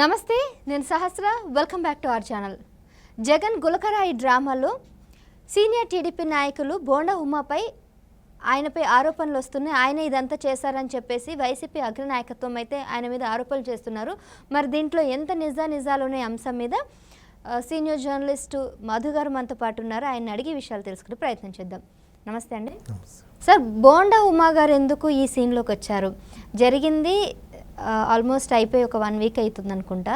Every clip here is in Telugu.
నమస్తే నేను Sahasra. Welcome back to our channel Jagan గులకరాయి డ్రామాలో సీనియర్ టీడీపీ నాయకులు బోండా ఉమాపై ఆయనపై ఆరోపణలు వస్తున్నాయి. ఆయన ఇదంతా చేశారని చెప్పేసి వైసీపీ అగ్రనాయకత్వం అయితే ఆయన మీద ఆరోపణలు చేస్తున్నారు. మరి దీంట్లో ఎంత నిజా నిజాలు ఉన్నాయి అంశం మీద సీనియర్ జర్నలిస్టు మధు గారు మనతో పాటు ఉన్నారు. ఆయన అడిగి విషయాలు తెలుసుకునే ప్రయత్నం చేద్దాం. నమస్తే అండి. సార్ బోండా ఉమా గారు ఎందుకు ఈ సీన్లోకి వచ్చారు? జరిగింది ఆల్మోస్ట్ అయిపోయి ఒక వన్ వీక్ అవుతుంది అనుకుంటా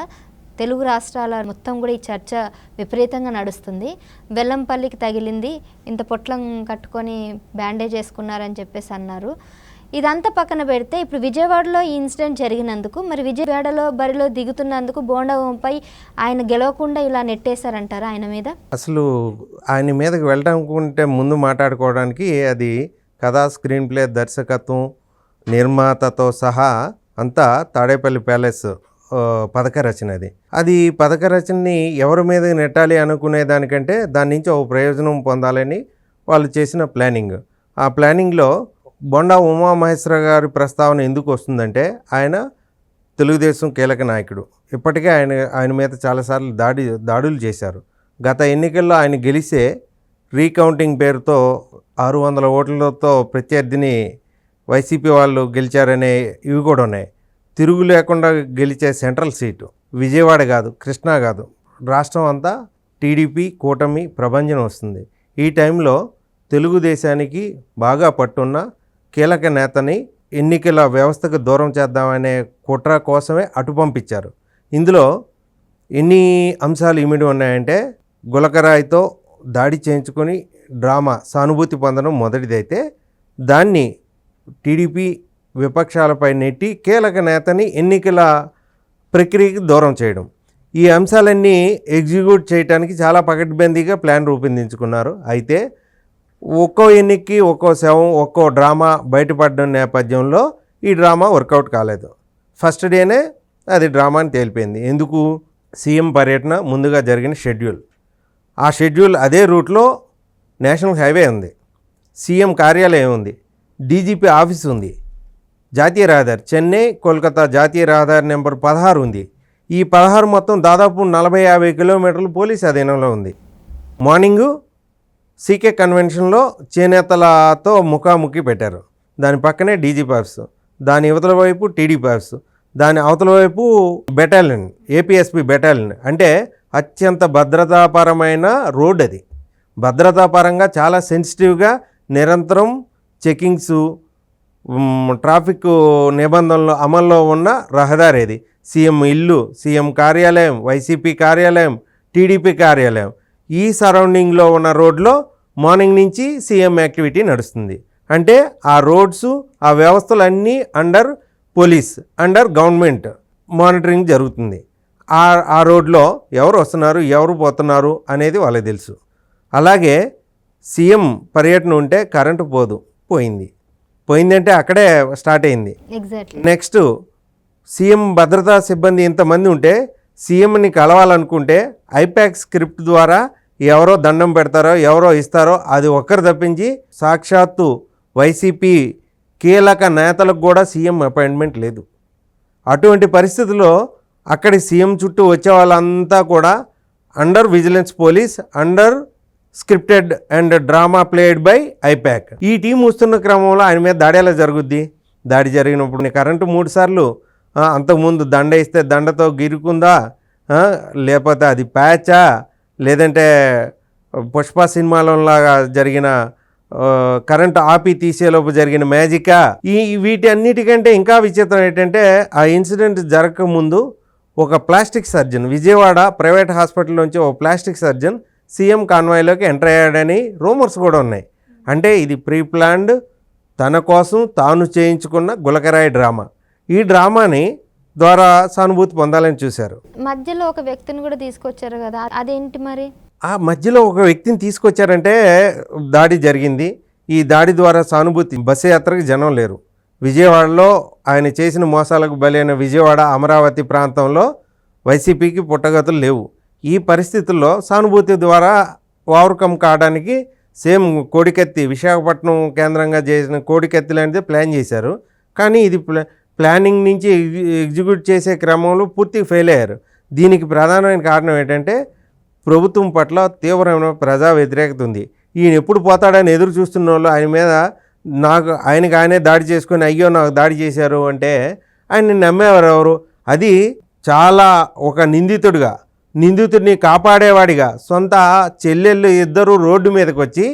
తెలుగు రాష్ట్రాల మొత్తం కూడా ఈ చర్చ విపరీతంగా నడుస్తుంది. బెల్లంపల్లికి తగిలింది ఇంత పొట్లం కట్టుకొని బ్యాండేజ్ వేసుకున్నారని చెప్పేసి అన్నారు. ఇదంతా పక్కన పెడితే ఇప్పుడు విజయవాడలో ఈ ఇన్సిడెంట్ జరిగినందుకు మరి విజయవాడలో బరిలో దిగుతున్నందుకు బోండవంపై ఆయన గెలవకుండా ఇలా నెట్టేశారంటారా ఆయన మీద? అసలు ఆయన మీదకి వెళ్ళడానికి ముందు మాట్లాడుకోవడానికి అది కథా స్క్రీన్ ప్లే దర్శకత్వం నిర్మాతతో సహా అంతా తాడేపల్లి ప్యాలెస్ పథక రచన అది. అది పథక రచనని ఎవరి మీద నెట్టాలి అనుకునే దానికంటే దాని నుంచి ఒక ప్రయోజనం పొందాలని వాళ్ళు చేసిన ప్లానింగ్. ఆ ప్లానింగ్లో బొండా ఉమామహేశ్వర గారి ప్రస్తావన ఎందుకు వస్తుందంటే ఆయన తెలుగుదేశం కీలక నాయకుడు. ఇప్పటికే ఆయన ఆయన మీద చాలాసార్లు దాడి దాడులు చేశారు. గత ఎన్నికల్లో ఆయన గెలిస్తే రీకౌంటింగ్ పేరుతో ఆరు వందల ఓట్లతో ప్రత్యర్థిని వైసీపీ వాళ్ళు గెలిచారనే ఇవి కూడా ఉన్నాయి. తిరుగు లేకుండా గెలిచే సెంట్రల్ సీటు విజయవాడ కాదు కృష్ణా కాదు. రాష్ట్రం అంతా టీడీపీ కూటమి ప్రభంజనం వస్తుంది. ఈ టైంలో తెలుగుదేశానికి బాగా పట్టున్న కీలక నేతని ఎన్నికల వ్యవస్థకు దూరం చేద్దామనే కుట్ర కోసమే అటు పంపించారు. ఇందులో ఎన్ని అంశాలు ఇమిడి ఉన్నాయంటే గులకరాయితో దాడి చేయించుకొని డ్రామా సానుభూతి పొందడం మొదటిదైతే దాన్ని టీడీపీ విపక్షాలపై నెట్టి కీలక నేతని ఎన్నికల ప్రక్రియకి దూరం చేయడం. ఈ అంశాలన్నీ ఎగ్జిక్యూట్ చేయడానికి చాలా పకడ్బందీగా ప్లాన్ రూపొందించుకున్నారు. అయితే ఒక్కో ఎన్నికకి ఒక్కో శవం ఒక్కో డ్రామా బయటపడడం నేపథ్యంలో ఈ డ్రామా వర్కౌట్ కాలేదు. ఫస్ట్ డేనే అది డ్రామా అని తేలిపోయింది. ఎందుకు? సీఎం పర్యటన ముందుగా జరిగిన షెడ్యూల్. ఆ షెడ్యూల్ అదే రూట్లో నేషనల్ హైవే ఉంది. సీఎం కార్యాలయం ఉంది. డీజీపీ ఆఫీస్ ఉంది. జాతీయ రహదారి చెన్నై కోల్కతా జాతీయ రహదారి నెంబర్ పదహారు ఉంది. ఈ పదహారు మొత్తం దాదాపు నలభై యాభై కిలోమీటర్లు పోలీస్ అధీనంలో ఉంది. మార్నింగు సీకే కన్వెన్షన్లో చేనేతలతో ముఖాముఖి పెట్టారు. దాని పక్కనే డీజీపీ ఆఫీస్ దాని యువతల వైపు టీడీపీ ఆఫీస్ దాని అవతల వైపు బెటాలియన్ ఏపీఎస్పీ బెటాలియన్. అంటే అత్యంత భద్రతాపరమైన రోడ్ అది. భద్రతాపరంగా చాలా సెన్సిటివ్గా నిరంతరం చెకింగ్స్ ట్రాఫిక్ నిబంధనలు అమల్లో ఉన్న రహదారి ఇది సీఎం ఇల్లు సీఎం కార్యాలయం వైసీపీ కార్యాలయం టీడీపీ కార్యాలయం. ఈ సరౌండింగ్లో ఉన్న రోడ్లో మార్నింగ్ నుంచి సీఎం యాక్టివిటీ నడుస్తుంది. అంటే ఆ రోడ్స్ ఆ వ్యవస్థలన్నీ under police under government monitoring జరుగుతుంది. ఆ ఆ రోడ్లో ఎవరు వస్తున్నారు ఎవరు పోతున్నారు అనేది వాళ్ళకి తెలుసు. అలాగే సీఎం పర్యటన ఉంటే కరెంటు పోదు. పోయింది. పోయిందంటే అక్కడే స్టార్ట్ అయింది. నెక్స్ట్ సీఎం భద్రతా సిబ్బంది ఇంతమంది ఉంటే సీఎంని కలవాలనుకుంటే ఐపాక్ స్క్రిప్ట్ ద్వారా ఎవరో దండం పెడతారో ఎవరో ఇస్తారో అది ఒక్కరు తప్పించి సాక్షాత్తు వైసీపీ కీలక నేతలకు కూడా సీఎం అపాయింట్మెంట్ లేదు. అటువంటి పరిస్థితుల్లో అక్కడి సీఎం చుట్టూ వచ్చే వాళ్ళంతా కూడా under vigilance police under scripted and drama played by IPAC. ఈ టీం వస్తున్న క్రమంలో ఆయన మీద దాడి ఎలా జరుగుద్ది? దాడి జరిగినప్పుడు నీ కరెంటు మూడు సార్లు అంతకుముందు దండ ఇస్తే దండతో గిరుకుందా? లేకపోతే అది ప్యాచా? లేదంటే పుష్ప సినిమాలోలాగా జరిగిన కరెంట్ ఆపి తీసేలోపు జరిగిన మ్యాజికా? ఈ వీటి అన్నిటికంటే ఇంకా విచిత్రం ఏంటంటే ఆ ఇన్సిడెంట్ జరగకముందు ఒక plastic surgeon Vijayawada private hospital నుంచి ఒక ప్లాస్టిక్ సర్జన్ సీఎం కాన్వాయ్లోకి ఎంటర్ అయ్యాడని రూమర్స్ కూడా ఉన్నాయి. అంటే ఇది ప్రీ ప్లాన్డ్ తన కోసం తాను చేయించుకున్న గులకరాయి డ్రామా. ఈ డ్రామాని ద్వారా సానుభూతి పొందాలని చూశారు. మధ్యలో ఒక వ్యక్తిని కూడా తీసుకొచ్చారు కదా అదేంటి మరి? ఆ మధ్యలో ఒక వ్యక్తిని తీసుకొచ్చారంటే దాడి జరిగింది. ఈ దాడి ద్వారా సానుభూతి బస్సు యాత్రకు జనం లేరు. విజయవాడలో ఆయన చేసిన మోసాలకు బలైన విజయవాడ అమరావతి ప్రాంతంలో వైసీపీకి పుట్టగతులు లేవు. ఈ పరిస్థితుల్లో సానుభూతి ద్వారా ఓవర్కమ్ కావడానికి సేమ్ కోడికత్తి విశాఖపట్నం కేంద్రంగా చేసిన కోడికత్తి లాంటిది ప్లాన్ చేశారు. కానీ ఇది ప్లానింగ్ నుంచి ఎగ్జిక్యూట్ చేసే క్రమంలో పూర్తి ఫెయిల్ అయ్యారు. దీనికి ప్రధానమైన కారణం ఏంటంటే ప్రభుత్వం పట్ల తీవ్రమైన ప్రజా వ్యతిరేకత ఉంది. ఈయన ఎప్పుడు పోతాడని ఎదురు చూస్తున్న వాళ్ళు ఆయన మీద నాకు ఆయనకి ఆయనే దాడి చేసుకొని అయ్యో నాకు దాడి చేశారు అంటే ఆయన నమ్మేవారు ఎవరు అది చాలా ఒక నిందితుడిగా నిందితుడిని కాపాడేవాడిగా సొంత చెల్లెళ్ళు ఇద్దరు రోడ్డు మీదకి వచ్చి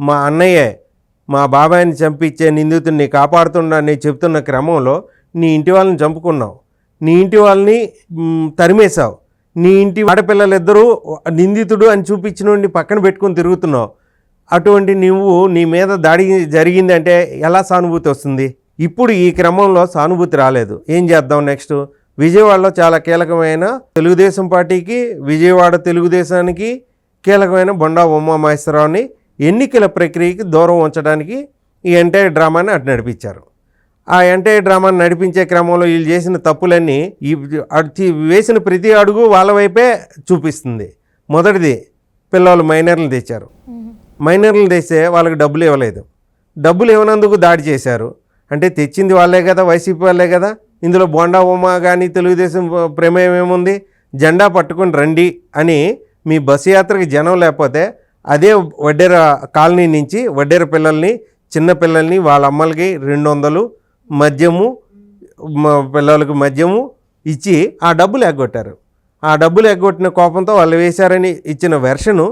మా అన్నయ్యే మా బాబాయిని చంపించే నిందితుడిని కాపాడుతున్నాడని చెప్తున్న క్రమంలో నీ ఇంటి వాళ్ళని చంపుకున్నావు. నీ ఇంటి వాళ్ళని తరిమేశావు. నీ ఇంటి ఆడపిల్లలిద్దరూ నిందితుడు అని చూపించిన పక్కన పెట్టుకొని తిరుగుతున్నావు. అటువంటి నువ్వు నీ మీద దాడి జరిగిందంటే ఎలా సానుభూతి వస్తుంది? ఇప్పుడు ఈ క్రమంలో సానుభూతి రాలేదు. ఏం చేద్దాం నెక్స్ట్? విజయవాడలో చాలా కీలకమైన తెలుగుదేశం పార్టీకి విజయవాడ తెలుగుదేశానికి కీలకమైన బొండా ఉమామహేశ్వరరావుని ఎన్నికల ప్రక్రియకి దూరం ఉంచడానికి ఈ ఎంటైర్ డ్రామాని అటు నడిపించారు. ఆ ఎంటైర్ డ్రామాని నడిపించే క్రమంలో వీళ్ళు చేసిన తప్పులన్నీ ఈ అటు వేసిన ప్రతి అడుగు వాళ్ళ వైపే చూపిస్తుంది. మొదటిది పిల్లలు మైనర్లు తెచ్చారు. మైనర్లు తెస్తే వాళ్ళకి డబ్బులు ఇవ్వలేదు. డబ్బులు ఇవ్వనందుకు దాడి చేశారు. అంటే తెచ్చింది వాళ్ళే కదా వైసీపీ వాళ్ళే కదా ఇందులో బోండా ఉమా కానీ తెలుగుదేశం ప్రమేయం ఏముంది? జెండా పట్టుకొని రండి అని మీ బస్సు యాత్రకి జనం లేకపోతే అదే వడ్డేర కాలనీ నుంచి వడ్డేర పిల్లల్ని చిన్న పిల్లల్ని వాళ్ళ అమ్మలకి రెండు వందలు మద్యము పిల్లలకు మద్యము ఇచ్చి ఆ డబ్బులు ఎగ్గొట్టారు. ఆ డబ్బులు ఎగ్గొట్టిన కోపంతో వాళ్ళు వేశారని ఇచ్చిన వెర్షను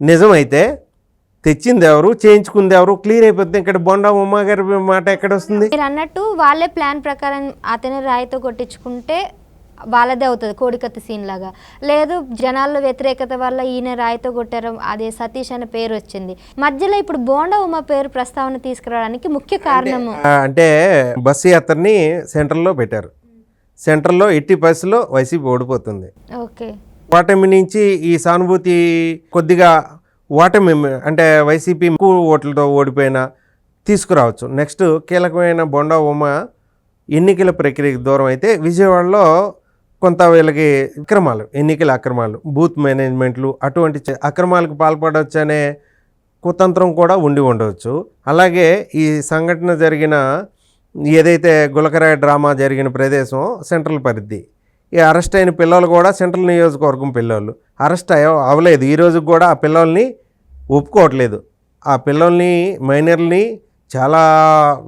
నిజమైతే తెచ్చింది ఎవరు చేయించుకుంది ఎవరు క్లియర్ అయిపోతుంది ఇక్కడ బొండా ఉమ్మా గారి మాట ఎక్కడ వస్తుంది మీరు అన్నట్టు వాళ్ళే ప్లాన్ ప్రకారం అతని రాయితో కొట్టించుకుంటే వాళ్ళదే అవుతుంది కోడికత్తి సీన్ లాగా. లేదు జనాల్లో వ్యతిరేకత వల్ల ఈయన రాయితో కొట్టారు అదే సతీష్ అనే పేరు వచ్చింది. మధ్యలో ఇప్పుడు బోండా ఉమ పేరు ప్రస్తావన తీసుకురావడానికి ముఖ్య కారణము. అంటే బస్సు యాత్రని సెంటర్లో పెట్టారు. సెంటర్లో ఎట్టి పరిస్థితుల్లో వైసీపీ ఓడిపోతుంది. ఓకే. ఓటమి నుంచి ఈ సానుభూతి కొద్దిగా ఓటమి అంటే వైసీపీ ఎక్కువ ఓట్లతో ఓడిపోయినా తీసుకురావచ్చు. నెక్స్ట్ కీలకమైన బొండా ఉమ ఎన్నికల ప్రక్రియకు దూరం అయితే విజయవాడలో కొంత వీళ్ళకి అక్రమాలు ఎన్నికల అక్రమాలు బూత్ మేనేజ్మెంట్లు అటువంటి అక్రమాలకు పాల్పడవచ్చు అనే కుతంత్రం కూడా ఉండి ఉండవచ్చు అలాగే ఈ సంఘటన జరిగిన ఏదైతే గులకరాయ డ్రామా జరిగిన ప్రదేశం సెంట్రల్ పరిధి ఈ అరెస్ట్ అయిన పిల్లలు కూడా సెంట్రల్ నియోజకవర్గం పిల్లలు. అరెస్ట్ అయ్య అవ్వలేదు. ఈ కూడా ఆ పిల్లల్ని ఒప్పుకోవట్లేదు. ఆ పిల్లల్ని మైనర్ని చాలా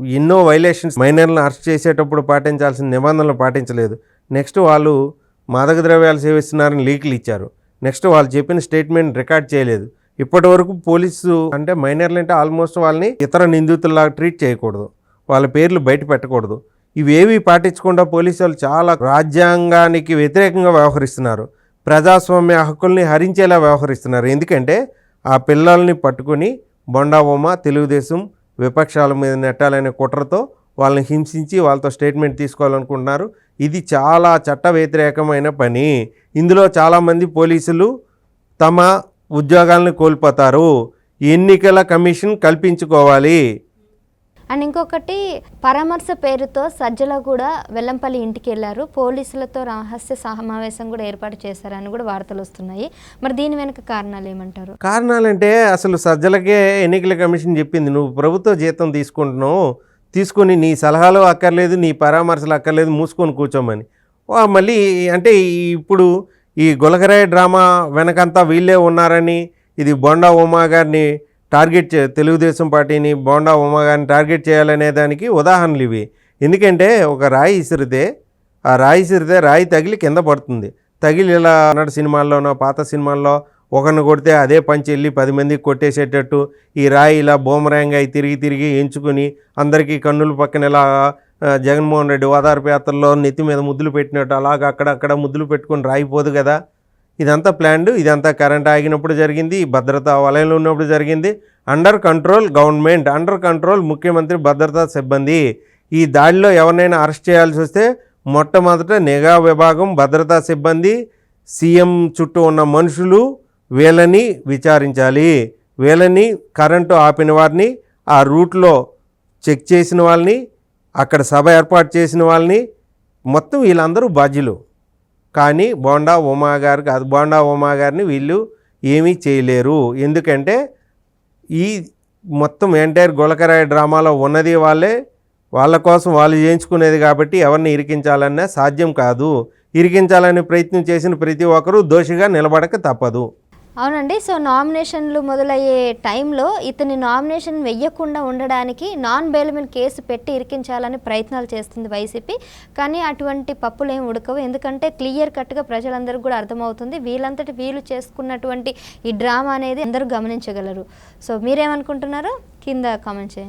ఎన్నో వైలేషన్స్ మైనర్లను అరెస్ట్ చేసేటప్పుడు పాటించాల్సిన నిబంధనలు పాటించలేదు. నెక్స్ట్ వాళ్ళు మాదక ద్రవ్యాలు సేవిస్తున్నారని లీకులు ఇచ్చారు. నెక్స్ట్ వాళ్ళు చెప్పిన స్టేట్మెంట్ రికార్డ్ చేయలేదు. ఇప్పటి వరకు పోలీసు అంటే మైనర్లు అంటే ఆల్మోస్ట్ వాళ్ళని ఇతర నిందితుల్లాగా ట్రీట్ చేయకూడదు. వాళ్ళ పేర్లు బయట పెట్టకూడదు. ఇవేవి పాటించకుండా పోలీసు వాళ్ళు చాలా రాజ్యాంగానికి వ్యతిరేకంగా వ్యవహరిస్తున్నారు. ప్రజాస్వామ్య హక్కుల్ని హరించేలా వ్యవహరిస్తున్నారు. ఎందుకంటే ఆ పిల్లల్ని పట్టుకుని బొండాబొమ్మ తెలుగుదేశం విపక్షాల మీద నెట్టాలనే కుట్రతో వాళ్ళని హింసించి వాళ్ళతో స్టేట్మెంట్ తీసుకోవాలనుకుంటున్నారు. ఇది చాలా చట్ట వ్యతిరేకమైన పని. ఇందులో చాలామంది పోలీసులు తమ ఉద్యోగాలను కోల్పోతారు. ఎన్నికల కమిషన్ కల్పించుకోవాలి. అండ్ ఇంకొకటి పరామర్శ పేరుతో సజ్జల కూడా వెల్లంపల్లి ఇంటికి వెళ్ళారు. పోలీసులతో రహస్య సమావేశం కూడా ఏర్పాటు చేశారని కూడా వార్తలు వస్తున్నాయి. మరి దీని వెనుక కారణాలు ఏమంటారు? కారణాలంటే అసలు సజ్జలకే ఎన్నికల కమిషన్ చెప్పింది. నువ్వు ప్రభుత్వ జీతం తీసుకుంటున్నావు. తీసుకొని నీ సలహాలు అక్కర్లేదు నీ పరామర్శలు అక్కర్లేదు మూసుకొని కూర్చోమని. మళ్ళీ అంటే ఇప్పుడు ఈ గులకరాయ డ్రామా వెనకంతా వీళ్ళే ఉన్నారని ఇది బొండా ఉమా గారిని టార్గెట్ చే తెలుగుదేశం పార్టీని బోండా ఉమా గారిని టార్గెట్ చేయాలనే దానికి ఉదాహరణలు ఇవి. ఎందుకంటే ఒక రాయి ఇసిరితే ఆ రాయి ఇసిరితే రాయి తగిలి కింద పడుతుంది. తగిలి ఇలా నాటి సినిమాల్లోనో పాత సినిమాల్లో ఒకరిని కొడితే అదే పంచి వెళ్ళి పది మందికి కొట్టేసేటట్టు ఈ రాయి ఇలా బోమరాంగ్ అయి తిరిగి తిరిగి ఎంచుకుని అందరికీ కన్నుల పక్కన ఇలా జగన్మోహన్ రెడ్డి ఓదార్పు యాత్రలో నెత్తి మీద ముద్దులు పెట్టినట్టు అలాగ అక్కడక్కడ ముద్దులు పెట్టుకొని రాయిపోదు కదా. ఇదంతా ప్లాన్డ్ ఇదంతా కరెంట్ ఆగినప్పుడు జరిగింది భద్రతా వలయంలో ఉన్నప్పుడు జరిగింది. Under control government under control ముఖ్యమంత్రి భద్రతా సిబ్బంది. ఈ దాడిలో ఎవరినైనా అరెస్ట్ చేయాల్సి వస్తే మొట్టమొదట నిఘా విభాగం భద్రతా సిబ్బంది సీఎం చుట్టూ ఉన్న మనుషులు వీళ్ళని విచారించాలి. వీళ్ళని కరెంటు ఆపిన వారిని ఆ రూట్లో చెక్ చేసిన వాళ్ళని అక్కడ సభ ఏర్పాటు చేసిన వాళ్ళని మొత్తం వీళ్ళందరూ బాధ్యులు. కానీ బోండా ఉమా గారు కాదు బోండా ఉమా గారిని వీళ్ళు ఏమీ చేయలేరు. ఎందుకంటే ఈ మొత్తం ఎంటైర్ గులకరాయ డ్రామాలో ఉన్నది వాళ్ళే వాళ్ళ కోసం వాళ్ళు చేయించుకునేది కాబట్టి ఎవరిని ఇరికించాలన్నా సాధ్యం కాదు. ఇరికించాలని ప్రయత్నం చేసిన ప్రతి ఒక్కరూ దోషిగా నిలబడక తప్పదు. అవునండి. సో నామినేషన్లు మొదలయ్యే టైంలో ఇతని నామినేషన్ వెయ్యకుండా ఉండడానికి నాన్ బెయిలబుల్ కేసు పెట్టి ఇరికించాలని ప్రయత్నాలు చేస్తుంది వైసీపీ. కానీ అటువంటి పప్పులు ఏం ఉడకవు. ఎందుకంటే క్లియర్ కట్గా ప్రజలందరికీ కూడా అర్థమవుతుంది. వీళ్ళంతటి వీళ్ళు చేసుకున్నటువంటి ఈ డ్రామా అనేది అందరూ గమనించగలరు. సో మీరేమనుకుంటున్నారో? కింద కామెంట్ చేయండి.